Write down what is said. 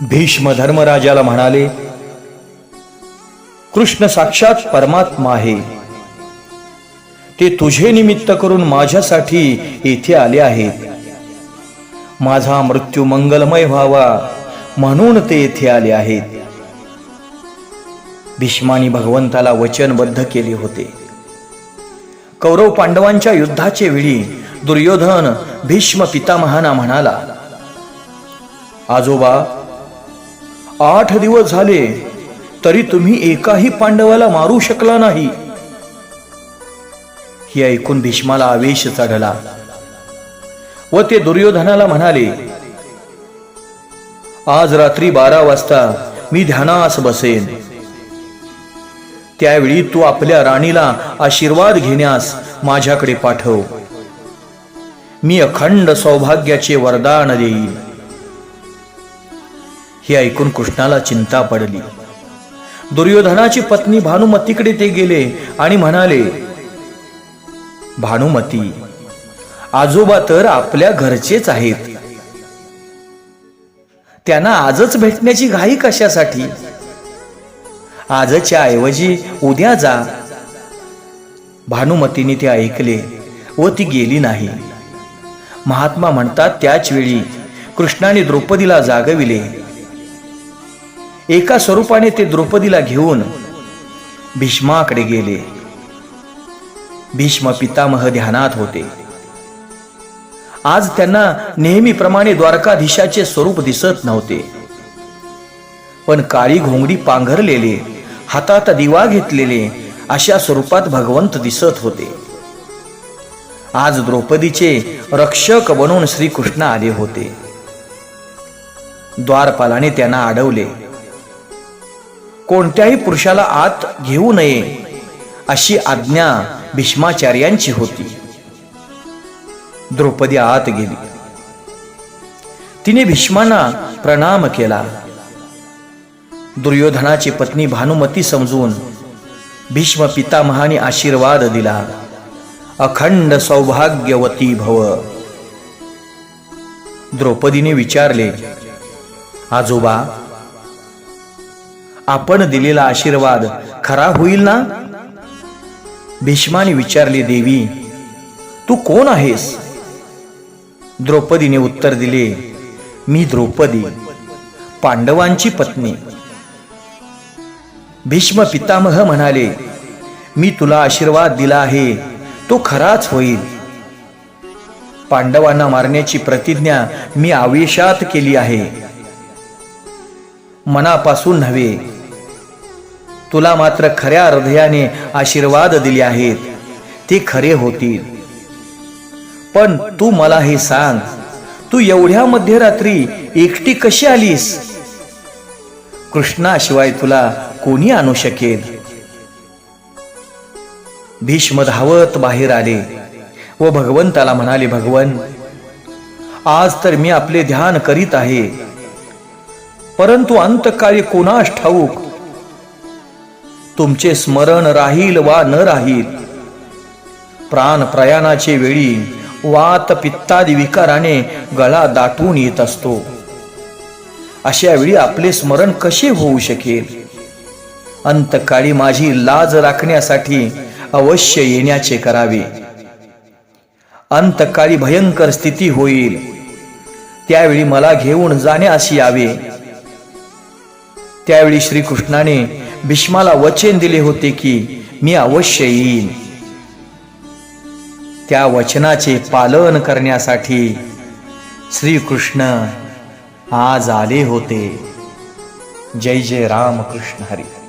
भीष्म धर्मराजाला म्हणाले कृष्ण साक्षात परमात्मा आहे. ते तुझे निमित्त करून माझ्यासाठी येथे आले आहेत. माझा मृत्यू मंगलमय व्हावा म्हणून ते येथे आले आहेत. भीष्मानी भगवंताला वचनबद्ध केले होते. कौरव पांडवांच्या युद्धाचे वेळी दुर्योधन भीष्म पितामहाना म्हणाला आजोबा आठ दिवस झाले तरी तुम्ही एकाही पांडवाला मारू शकला नाही. हे ऐकून भीष्माला आवेश चढला व ते दुर्योधनाला म्हणाले आज रात्री बारा वाजता मी ध्यानास बसेन. त्यावेळी तू आपल्या राणीला आशीर्वाद घेण्यास माझ्याकडे पाठव. मी अखंड सौभाग्याचे वरदान देईल हे ऐकून कृष्णाला चिंता पडली. दुर्योधनाची पत्नी भानुमतीकडे ते गेले आणि म्हणाले भानुमती आजोबा तर आपल्या घरचेच आहेत. त्यांना आजच भेटण्याची घाई कशासाठी? आजच्या ऐवजी उद्या जा. भानुमतीने ते ऐकले व ती गेली नाही. महात्मा म्हणतात त्याच वेळी कृष्णाने द्रौपदीला जागविले. एका स्वरूपाने ते द्रौपदीला घेऊन भीष्माकडे गेले. भीष्म पितामह ध्यानात होते. आज त्यांना नेहमीप्रमाणे द्वारकाधीशाचे स्वरूप दिसत नव्हते. पण काळी घोंगडी पांघरलेले हातात दिवा घेतलेले अशा स्वरूपात भगवंत दिसत होते. आज द्रौपदीचे रक्षक बनून श्रीकृष्ण आले होते. द्वारपालाने त्यांना अडवले. कोणत्याही पुरुषाला आत घेऊ नये अशी आज्ञा भीष्माचार्यांची होती. द्रौपदी आत गेली. तिने भीष्मांना प्रणाम केला. दुर्योधनाची पत्नी भानुमती समजून भीष्म पितामहाने आशीर्वाद दिला. अखंड सौभाग्यवती भव. द्रौपदीने विचारले आजोबा आपण दिलेला आशीर्वाद खरा होईल ना? भीष्माने विचारले देवी तू कोण आहेस? द्रौपदीने उत्तर दिले मी द्रौपदी पांडवांची पत्नी. भीष्म पितामह म्हणाले मी तुला आशीर्वाद दिला आहे तो खराच होईल. पांडवांना मारण्याची प्रतिज्ञा मी आवेशात केली आहे. मनापासून नव्हे. तुला मात्र खऱ्या हृदयाने आशीर्वाद दिले आहेत. ते खरे होतील. पण तू मला हे सांग तू एवढ्या मध्यरात्री एकटी कशी आलीस? कृष्णाशिवाय तुला कोणी आणू शकेल? भीष्म धावत बाहेर आले व भगवंताला म्हणाले भगवन आज तर मी आपले ध्यान करीत आहे. परंतु अंतकाळी कोणास ठाऊक तुमचे स्मरण राहील वा न राहील प्राण प्रयाणाचे वेळी वात पित्तादी विकाराने गळा दाटून येत असतो. अशा वेळी आपले स्मरण कसे होऊ शकेल? अंतकाळी माझी लाज राखण्यासाठी अवश्य येण्याचे करावे. अंतकाळी भयंकर स्थिती होईल. त्यावेळी मला घेऊन जाण्यास यावे. त्यावेळी श्रीकृष्णाने भीष्माला वचन दिले होते की मी अवश्य येईन. त्या वचनाचे पालन करण्यासाठी श्रीकृष्ण आज आले होते. जय जय राम कृष्ण हरी.